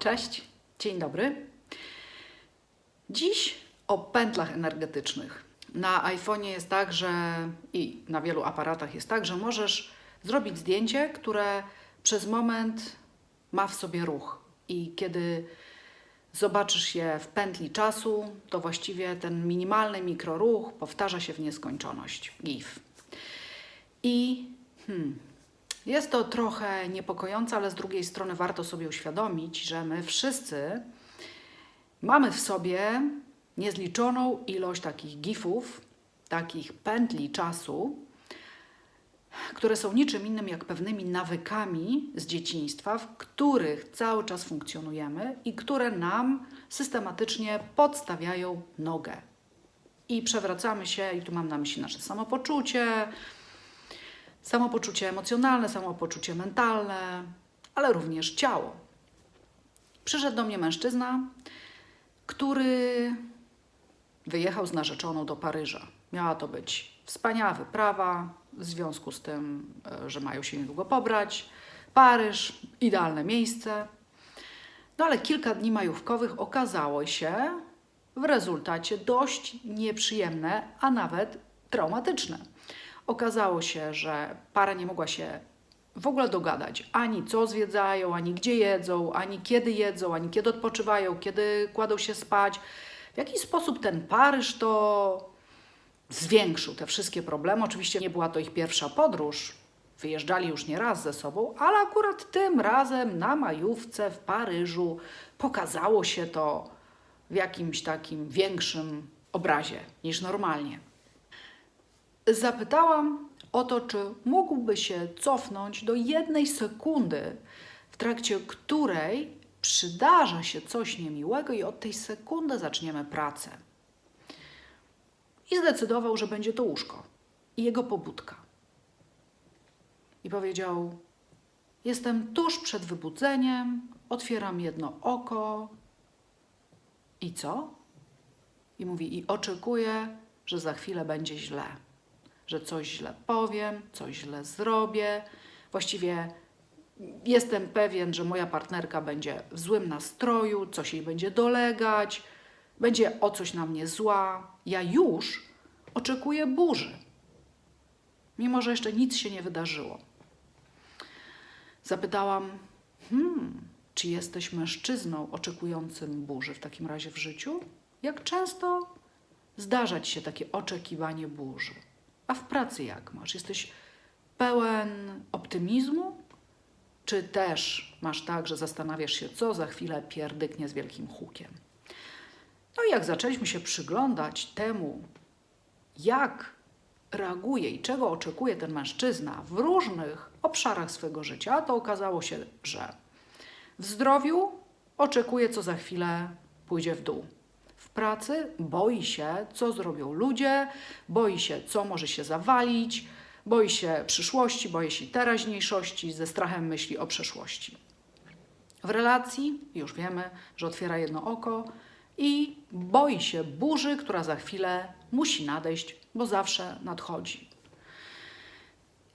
Cześć, dzień dobry. Dziś o pętlach energetycznych. Na iPhone'ie jest tak, że i na wielu aparatach jest tak, że możesz zrobić zdjęcie, które przez moment ma w sobie ruch. I kiedy zobaczysz je w pętli czasu, to właściwie ten minimalny mikroruch powtarza się w nieskończoność. GIF. I hmm, jest to trochę niepokojące, ale z drugiej strony warto sobie uświadomić, że my wszyscy mamy w sobie niezliczoną ilość takich gifów, takich pętli czasu, które są niczym innym jak pewnymi nawykami z dzieciństwa, w których cały czas funkcjonujemy i które nam systematycznie podstawiają nogę. I przewracamy się, i tu mam na myśli nasze samopoczucie, samopoczucie emocjonalne, samopoczucie mentalne, ale również ciało. Przyszedł do mnie mężczyzna, który wyjechał z narzeczoną do Paryża. Miała to być wspaniała wyprawa, w związku z tym, e, że mają się niedługo pobrać. Paryż, idealne miejsce. No ale kilka dni majówkowych okazało się w rezultacie dość nieprzyjemne, a nawet traumatyczne. Okazało się, że para nie mogła się w ogóle dogadać ani co zwiedzają, ani gdzie jedzą, ani kiedy jedzą, ani kiedy odpoczywają, kiedy kładą się spać. W jaki sposób ten Paryż to zwiększył te wszystkie problemy. Oczywiście nie była to ich pierwsza podróż. Wyjeżdżali już nie raz ze sobą, ale akurat tym razem na majówce w Paryżu pokazało się to w jakimś takim większym obrazie niż normalnie. Zapytałam o to, czy mógłby się cofnąć do jednej sekundy, w trakcie której przydarza się coś niemiłego, i od tej sekundy zaczniemy pracę. I zdecydował, że będzie to łóżko i jego pobudka. I powiedział: Jestem tuż przed wybudzeniem, otwieram jedno oko. I co? I mówi: I oczekuję, że za chwilę będzie źle że coś źle powiem, coś źle zrobię. Właściwie jestem pewien, że moja partnerka będzie w złym nastroju, coś jej będzie dolegać, będzie o coś na mnie zła. Ja już oczekuję burzy, mimo że jeszcze nic się nie wydarzyło. Zapytałam, hmm, czy jesteś mężczyzną oczekującym burzy w takim razie w życiu? Jak często zdarzać się takie oczekiwanie burzy? A w pracy jak masz? Jesteś pełen optymizmu? Czy też masz tak, że zastanawiasz się, co za chwilę pierdyknie z wielkim hukiem? No i jak zaczęliśmy się przyglądać temu, jak reaguje i czego oczekuje ten mężczyzna w różnych obszarach swojego życia, to okazało się, że w zdrowiu oczekuje, co za chwilę pójdzie w dół pracy, boi się, co zrobią ludzie, boi się, co może się zawalić, boi się przyszłości, boi się teraźniejszości, ze strachem myśli o przeszłości. W relacji już wiemy, że otwiera jedno oko i boi się burzy, która za chwilę musi nadejść, bo zawsze nadchodzi.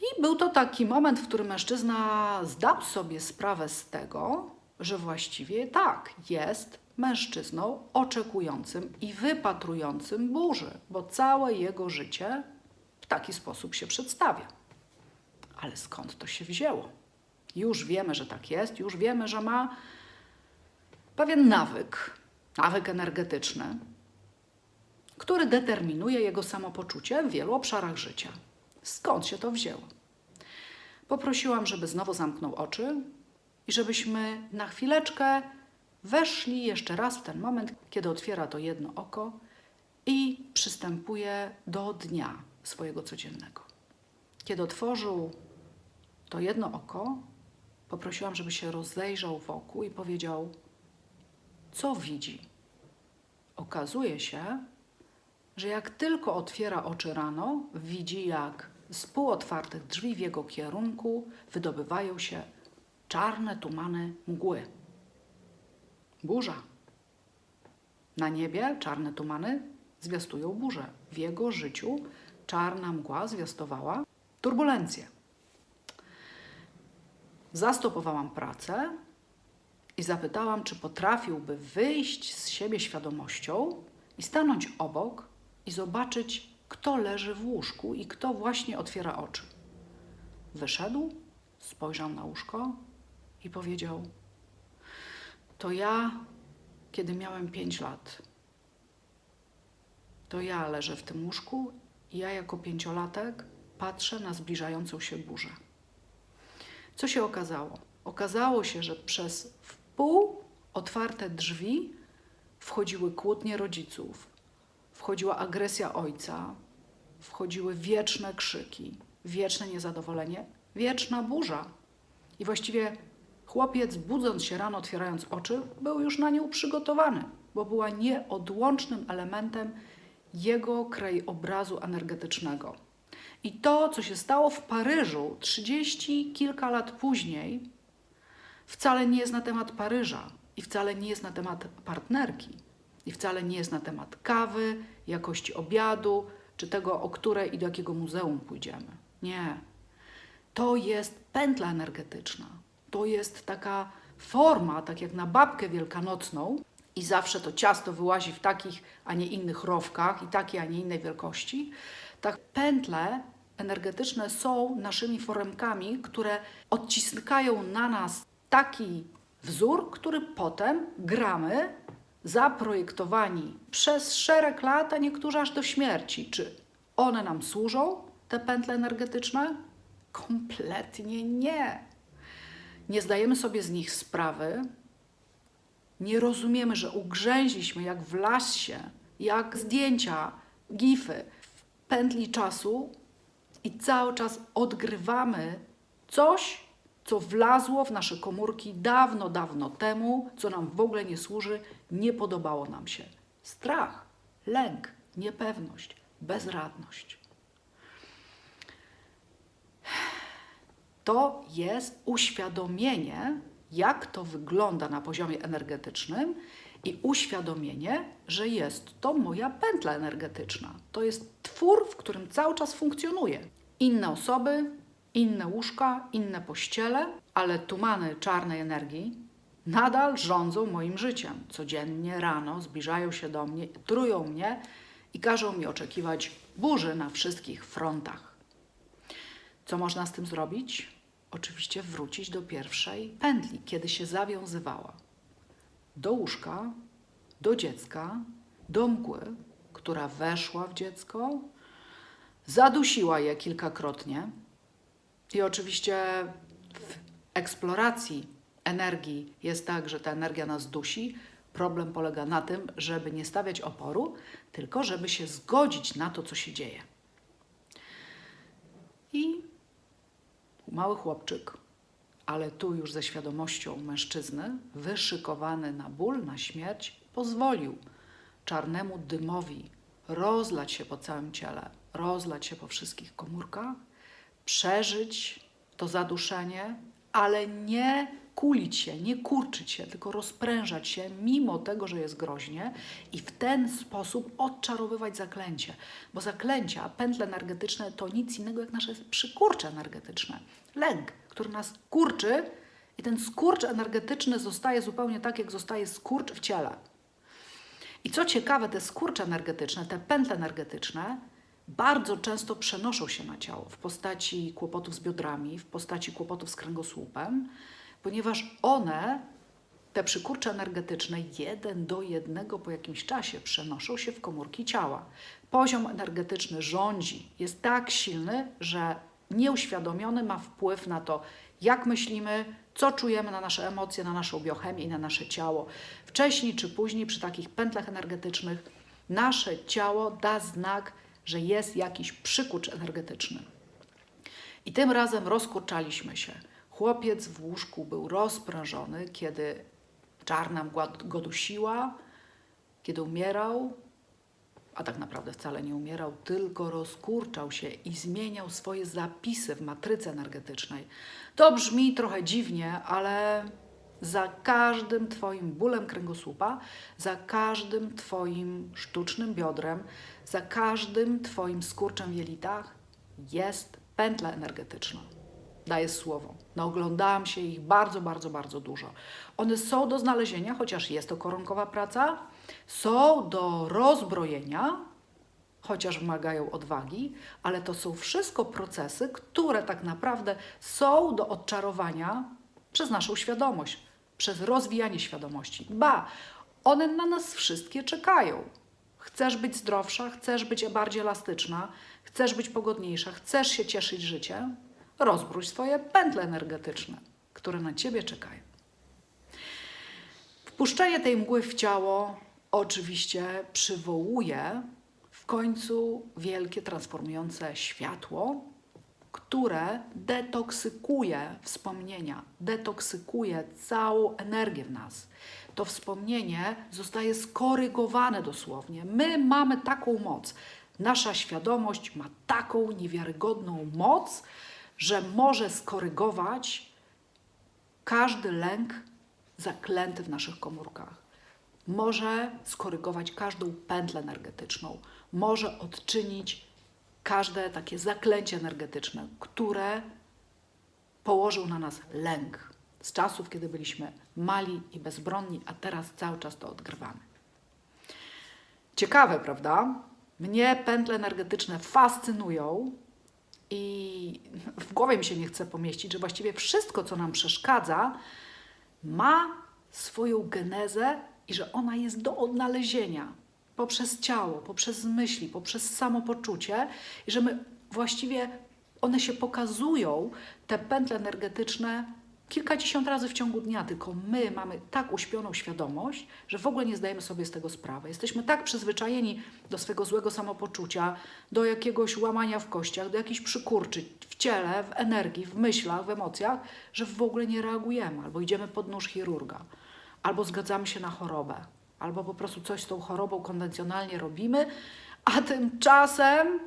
I był to taki moment, w którym mężczyzna zdał sobie sprawę z tego, że właściwie tak, jest mężczyzną oczekującym i wypatrującym burzy, bo całe jego życie w taki sposób się przedstawia. Ale skąd to się wzięło? Już wiemy, że tak jest, już wiemy, że ma pewien nawyk, nawyk energetyczny, który determinuje jego samopoczucie w wielu obszarach życia. Skąd się to wzięło? Poprosiłam, żeby znowu zamknął oczy i żebyśmy na chwileczkę weszli jeszcze raz w ten moment, kiedy otwiera to jedno oko i przystępuje do dnia swojego codziennego. Kiedy otworzył to jedno oko, poprosiłam, żeby się rozejrzał wokół i powiedział, co widzi. Okazuje się, że jak tylko otwiera oczy rano, widzi, jak z półotwartych drzwi w jego kierunku wydobywają się czarne tumany mgły. Burza. Na niebie czarne tumany zwiastują burzę. W jego życiu czarna mgła zwiastowała turbulencję. Zastopowałam pracę i zapytałam, czy potrafiłby wyjść z siebie świadomością i stanąć obok i zobaczyć, kto leży w łóżku i kto właśnie otwiera oczy. Wyszedł, spojrzał na łóżko i powiedział: To ja, kiedy miałem pięć lat. To ja leżę w tym łóżku i ja, jako pięciolatek, patrzę na zbliżającą się burzę. Co się okazało? Okazało się, że przez wpół otwarte drzwi wchodziły kłótnie rodziców, wchodziła agresja ojca, wchodziły wieczne krzyki, wieczne niezadowolenie, wieczna burza. I właściwie chłopiec, budząc się rano, otwierając oczy, był już na nią przygotowany, bo była nieodłącznym elementem jego krajobrazu energetycznego. I to, co się stało w Paryżu 30 kilka lat później, wcale nie jest na temat Paryża i wcale nie jest na temat partnerki i wcale nie jest na temat kawy, jakości obiadu, czy tego, o której i do jakiego muzeum pójdziemy. Nie. To jest pętla energetyczna. To jest taka forma, tak jak na babkę wielkanocną, i zawsze to ciasto wyłazi w takich, a nie innych rowkach i takiej, a nie innej wielkości. Tak pętle energetyczne są naszymi foremkami, które odciskają na nas taki wzór, który potem gramy zaprojektowani przez szereg lat, a niektórzy aż do śmierci. Czy one nam służą, te pętle energetyczne? Kompletnie nie. Nie zdajemy sobie z nich sprawy, nie rozumiemy, że ugrzęźliśmy jak w lasie, jak zdjęcia, gify w pętli czasu i cały czas odgrywamy coś, co wlazło w nasze komórki dawno, dawno temu, co nam w ogóle nie służy, nie podobało nam się. Strach, lęk, niepewność, bezradność. To jest uświadomienie, jak to wygląda na poziomie energetycznym i uświadomienie, że jest to moja pętla energetyczna. To jest twór, w którym cały czas funkcjonuje. Inne osoby, inne łóżka, inne pościele, ale tumany czarnej energii nadal rządzą moim życiem. Codziennie rano zbliżają się do mnie, trują mnie i każą mi oczekiwać burzy na wszystkich frontach. Co można z tym zrobić? Oczywiście wrócić do pierwszej pętli, kiedy się zawiązywała. Do łóżka, do dziecka, do mgły, która weszła w dziecko, zadusiła je kilkakrotnie. I oczywiście w eksploracji energii jest tak, że ta energia nas dusi. Problem polega na tym, żeby nie stawiać oporu, tylko żeby się zgodzić na to, co się dzieje. I mały chłopczyk, ale tu już ze świadomością mężczyzny, wyszykowany na ból, na śmierć, pozwolił czarnemu dymowi rozlać się po całym ciele, rozlać się po wszystkich komórkach, przeżyć to zaduszenie, ale nie kulić się, nie kurczyć się, tylko rozprężać się, mimo tego, że jest groźnie, i w ten sposób odczarowywać zaklęcie. Bo zaklęcia, pętle energetyczne to nic innego jak nasze przykurcze energetyczne. Lęk, który nas kurczy, i ten skurcz energetyczny zostaje zupełnie tak, jak zostaje skurcz w ciele. I co ciekawe, te skurcze energetyczne, te pętle energetyczne, bardzo często przenoszą się na ciało w postaci kłopotów z biodrami, w postaci kłopotów z kręgosłupem, ponieważ one, te przykurcze energetyczne, jeden do jednego po jakimś czasie przenoszą się w komórki ciała. Poziom energetyczny rządzi, jest tak silny, że nieuświadomiony ma wpływ na to, jak myślimy, co czujemy na nasze emocje, na naszą biochemię i na nasze ciało. Wcześniej czy później, przy takich pętlach energetycznych, nasze ciało da znak, że jest jakiś przykurcz energetyczny. I tym razem rozkurczaliśmy się. Chłopiec w łóżku był rozprężony, kiedy czarna mgła go dusiła, kiedy umierał, a tak naprawdę wcale nie umierał, tylko rozkurczał się i zmieniał swoje zapisy w matryce energetycznej. To brzmi trochę dziwnie, ale za każdym Twoim bólem kręgosłupa, za każdym Twoim sztucznym biodrem, za każdym Twoim skurczem w jelitach jest pętla energetyczna. daję słowo. Naoglądałam się ich bardzo, bardzo, bardzo dużo. One są do znalezienia, chociaż jest to koronkowa praca, są do rozbrojenia, chociaż wymagają odwagi, ale to są wszystko procesy, które tak naprawdę są do odczarowania przez naszą świadomość, przez rozwijanie świadomości. Ba, one na nas wszystkie czekają. Chcesz być zdrowsza, chcesz być bardziej elastyczna, chcesz być pogodniejsza, chcesz się cieszyć życiem, rozbrój swoje pętle energetyczne, które na ciebie czekają. Wpuszczenie tej mgły w ciało oczywiście przywołuje w końcu wielkie transformujące światło, które detoksykuje wspomnienia, detoksykuje całą energię w nas. To wspomnienie zostaje skorygowane dosłownie. My mamy taką moc. Nasza świadomość ma taką niewiarygodną moc, że może skorygować każdy lęk zaklęty w naszych komórkach. Może skorygować każdą pętlę energetyczną, może odczynić każde takie zaklęcie energetyczne, które położył na nas lęk z czasów, kiedy byliśmy mali i bezbronni, a teraz cały czas to odgrywamy. Ciekawe, prawda? Mnie pętle energetyczne fascynują i w głowie mi się nie chce pomieścić, że właściwie wszystko, co nam przeszkadza, ma swoją genezę i że ona jest do odnalezienia poprzez ciało, poprzez myśli, poprzez samopoczucie i że my właściwie one się pokazują, te pętle energetyczne, kilkadziesiąt razy w ciągu dnia, tylko my mamy tak uśpioną świadomość, że w ogóle nie zdajemy sobie z tego sprawy. Jesteśmy tak przyzwyczajeni do swego złego samopoczucia, do jakiegoś łamania w kościach, do jakichś przykurczy w ciele, w energii, w myślach, w emocjach, że w ogóle nie reagujemy albo idziemy pod nóż chirurga, albo zgadzamy się na chorobę, albo po prostu coś z tą chorobą konwencjonalnie robimy, a tymczasem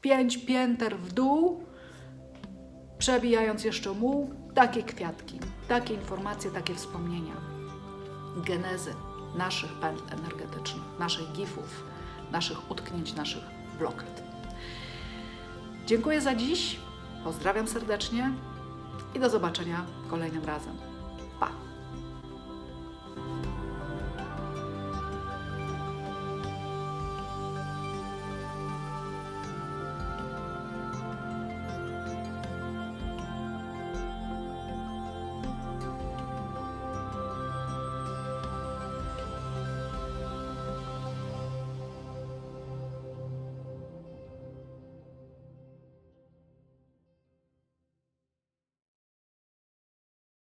pięć pięter w dół, przebijając jeszcze muł, takie kwiatki, takie informacje, takie wspomnienia, genezy naszych pętl energetycznych, naszych gifów, naszych utknięć, naszych blokad. Dziękuję za dziś, pozdrawiam serdecznie i do zobaczenia kolejnym razem.